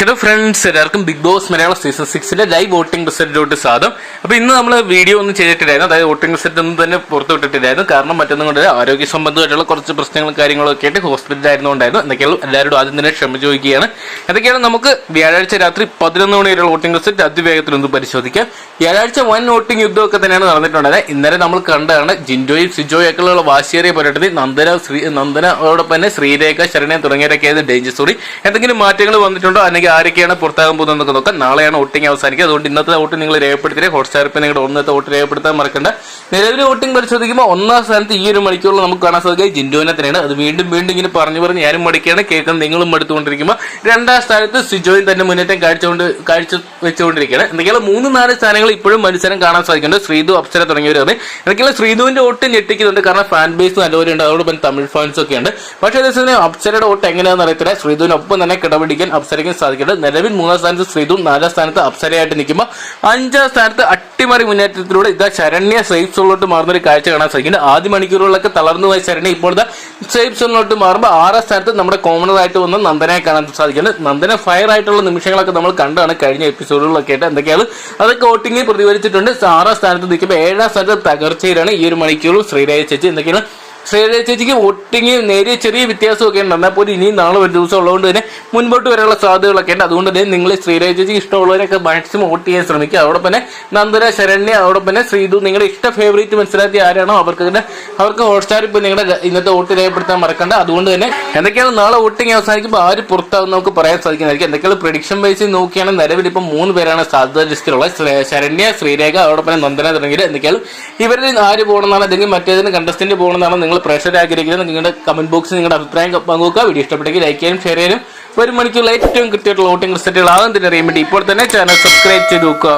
Hello friends എല്ലാവർക്കും big boss Malayalam season സിക്സിലെ live voting റിസൾട്ടിലോട്ട് സ്വാഗതം അപ്പൊ ഇന്ന് നമ്മൾ വീഡിയോ ഒന്നും ചെയ്തിട്ടില്ലായിരുന്നു. അതായത് വോട്ടിംഗ് റിസൾട്ട് ഒന്നും തന്നെ പുറത്തു വിട്ടിട്ടില്ലായിരുന്നു. കാരണം മറ്റൊന്നും കൊണ്ട് ആരോഗ്യ സംബന്ധമായിട്ടുള്ള കുറച്ച് പ്രശ്നങ്ങളും കാര്യങ്ങളും ഒക്കെ ആയിട്ട് ഹോസ്പിറ്റലിൽ ആയിരുന്നുകൊണ്ടായിരുന്നു എന്തൊക്കെയാണ് എല്ലാവരോടും ആദ്യം തന്നെ ക്ഷമ ചോദിക്കുകയാണ്. എന്തൊക്കെയാണ് നമുക്ക് വ്യാഴാഴ്ച രാത്രി പതിനൊന്ന് മണി വരെയുള്ള വോട്ടിംഗ് റിസൾട്ട് അതിവേഗത്തിൽ ഒന്ന് പരിശോധിക്കാം. വ്യാഴാഴ്ച വൻ വോട്ടിംഗ് യുദ്ധമൊക്കെ തന്നെയാണ് നടന്നിട്ടുണ്ടായത് ഇന്നലെ നമ്മൾ കണ്ടതാണ് ജിൻഡോയും സിജോയും ഒക്കെ ഉള്ള വാശിയേറിയ പോരാട്ടത്തിൽ നന്ദന ശ്രീ നന്ദനോടൊപ്പം തന്നെ ശ്രീരേഖ ശരണ തുടങ്ങിയവരൊക്കെ ഡേഞ്ചർ സ്റ്റോറി എന്തെങ്കിലും മാറ്റങ്ങൾ വന്നിട്ടുണ്ടോ? അല്ലെങ്കിൽ ആരൊക്കെയാണ് പുറത്താകാൻ പോകുന്നതെന്നൊക്കെ നോക്കാം. നാളെയാണ് വോട്ടിംഗ് അവസാനിക്കുക. അതുകൊണ്ട് ഇന്നത്തെ വോട്ട് നിങ്ങൾ രേഖപ്പെടുത്തിയ ഹോട്ട്സ്റ്റാർ ഇപ്പം നിങ്ങളുടെ ഒന്നത്തെ വോട്ട് രേഖപ്പെടുത്താൻ മറക്കണ്ട. നിലവിലെ വോട്ടിംഗ് പരിശോധിക്കുമ്പോൾ ഒന്നാം സ്ഥാനത്ത് ഈ ഒരു മണിക്കൂറിൽ നമുക്ക് കാണാൻ സാധിക്കുക ജിൻഡോനെ തന്നെയാണ്. അത് വീണ്ടും വീണ്ടും ഇങ്ങനെ പറഞ്ഞു പറഞ്ഞ് ഞാനും മടിക്കുകയാണ്. കേൾക്കുന്നത് നിങ്ങളും മടുത്തുകൊണ്ടിരിക്കുമ്പോൾ രണ്ടാം സ്ഥാനത്ത് സിജോയും തന്നെ മുന്നേറ്റം കാഴ്ചകൊണ്ട് കാഴ്ച വെച്ചുകൊണ്ടിരിക്കുകയാണ്. എന്തെങ്കിലും മൂന്ന് നാല് സ്ഥാനങ്ങൾ ഇപ്പോഴും മത്സരം കാണാൻ സാധിക്കുന്നുണ്ട്. ശ്രീതു അപ്സര തുടങ്ങിയവരാണ് എന്തൊക്കെയാണ്? ശ്രീതുവിന്റെ വോട്ട് ഞെട്ടിക്കുന്നുണ്ട്. കാരണം ഫാൻ ബേസ് നല്ലവരുണ്ട് അതോടൊപ്പം തമിഴ് ഫാൻസ് ഒക്കെ ഉണ്ട് പക്ഷേ അതേസമയം അപ്സരയുടെ വോട്ട് എങ്ങനെയാണെന്ന് അറിയത്തില്ല. ശ്രീതുവിനൊപ്പം തന്നെ കിടപിടിക്കാൻ അപ്സരയ്ക്കും സാധിക്കുന്നുണ്ട് നിലവിൽ മൂന്നാം സ്ഥാനത്ത് ശ്രീതു നാലാം സ്ഥാനത്ത് അപ്സരയായിട്ട് നിൽക്കുമ്പോൾ അഞ്ചാം സ്ഥാനത്ത് അട്ടിമറി മുന്നേറ്റത്തിലൂടെ ഇതാ ശരണ്യ സേഫ് സോണിലോട്ട് മാറുന്ന ഒരു കാഴ്ച കാണാൻ സാധിക്കുന്നുണ്ട്. ആദ്യ മണിക്കൂറുകളിലൊക്കെ തളർന്നു പോയ ശരണ്യ ഇപ്പോൾ ദാ സേഫ് സോണിലോട്ട് മാറുമ്പോൾ ആറാം സ്ഥാനത്ത് നമ്മുടെ കോമണർ ആയിട്ട് വന്ന നന്ദനയെ കാണാൻ സാധിക്കുന്നുണ്ട്. നന്ദന ഫയർ ആയിട്ടുള്ള നിമിഷങ്ങളൊക്കെ നമ്മൾ കണ്ടാണ് കഴിഞ്ഞ എപ്പിസോഡുകളിലൊക്കെ ആയിട്ട് എന്തൊക്കെയാണ് അതൊക്കെ വോട്ടിങ്ങിൽ പ്രതിഫലിച്ചിട്ടുണ്ട്. ആറാം സ്ഥാനത്ത് നിൽക്കുമ്പോൾ ഏഴാം സ്ഥാനത്ത് തകർച്ചയിലാണ് ഈ ഒരു മണിക്കൂറും ശ്രീരാജ ചേച്ചി. എന്തൊക്കെയാണ്? ശ്രീരാജ ചേച്ചിക്ക് വോട്ടിങ് നേരിയ ചെറിയ വ്യത്യാസമൊക്കെ ഉണ്ട്. എന്നാൽ പോലും ഇനിയും നാളെ ഒരു ദിവസം ഉള്ളതുകൊണ്ട് തന്നെ മുൻപോട്ട് വരാനുള്ള സാധ്യതകളൊക്കെ ഉണ്ട്. അതുകൊണ്ട് തന്നെ നിങ്ങൾ ശ്രീരാജ ചേച്ചിക്ക് ഇഷ്ടമുള്ളവരൊക്കെ മാക്സിമം വോട്ട് ചെയ്യാൻ ശ്രമിക്കുക. അതോടൊപ്പം തന്നെ നന്ദന ശരണ്യ അതോടൊപ്പം തന്നെ ശ്രീതു നിങ്ങളുടെ ഇഷ്ട ഫേവറേറ്റ് മനസ്സിലാക്കി ആരാണോ അവർക്ക് തന്നെ അവർക്ക് ഹോട്ട്സ്റ്റാർ ഇപ്പോൾ നിങ്ങളുടെ ഇന്നത്തെ വോട്ട് രേഖപ്പെടുത്താൻ മറക്കണ്ട. അതുകൊണ്ട് തന്നെ എന്തൊക്കെയാണ് നാളെ വോട്ടിംഗ് അവസാനിക്കുമ്പോൾ ആര് പുറത്താവും നമുക്ക് പറയാൻ സാധിക്കുന്നതായിരിക്കും. എന്തൊക്കെയാണ് പ്രഡിക്ഷൻ ബേസിൽ നോക്കിയാണെങ്കിൽ നിലവിൽ ഇപ്പം മൂന്ന് പേരാണ് സാധ്യത ലിസ്റ്റിലുള്ള ശരണ്യ ശ്രീരേഖ അതോടൊപ്പം തന്നെ നന്ദന തുടങ്ങിയത് എന്തൊക്കെയാണ് ഇവരിൽ ആര് പോകണമെന്നാണ് അല്ലെങ്കിൽ മറ്റേതിന് കണ്ടസ്റ്റന്റ് പോകണമെന്നാണ് നിങ്ങൾ പ്രഷർ ആഗ്രഹിക്കുന്നത് നിങ്ങളുടെ കമന്റ് ബോക്സിൽ നിങ്ങളുടെ അഭിപ്രായം പങ്കുവെക്കുക. വീഡിയോ ഇഷ്ടപ്പെട്ടെങ്കിൽ ലൈക്ക് ചെയ്യാനും ഷെയർ ചെയ്യാനും ഒരു മണിക്കുള്ള ഏറ്റവും കൃത്യമായിട്ടുള്ള വോട്ടിംഗ് റിസൾട്ടുകൾ ആകും തന്നെ അറിയാൻ വേണ്ടി ഇപ്പോൾ തന്നെ ചാനൽ സബ്സ്ക്രൈബ് ചെയ്ത് നോക്കുക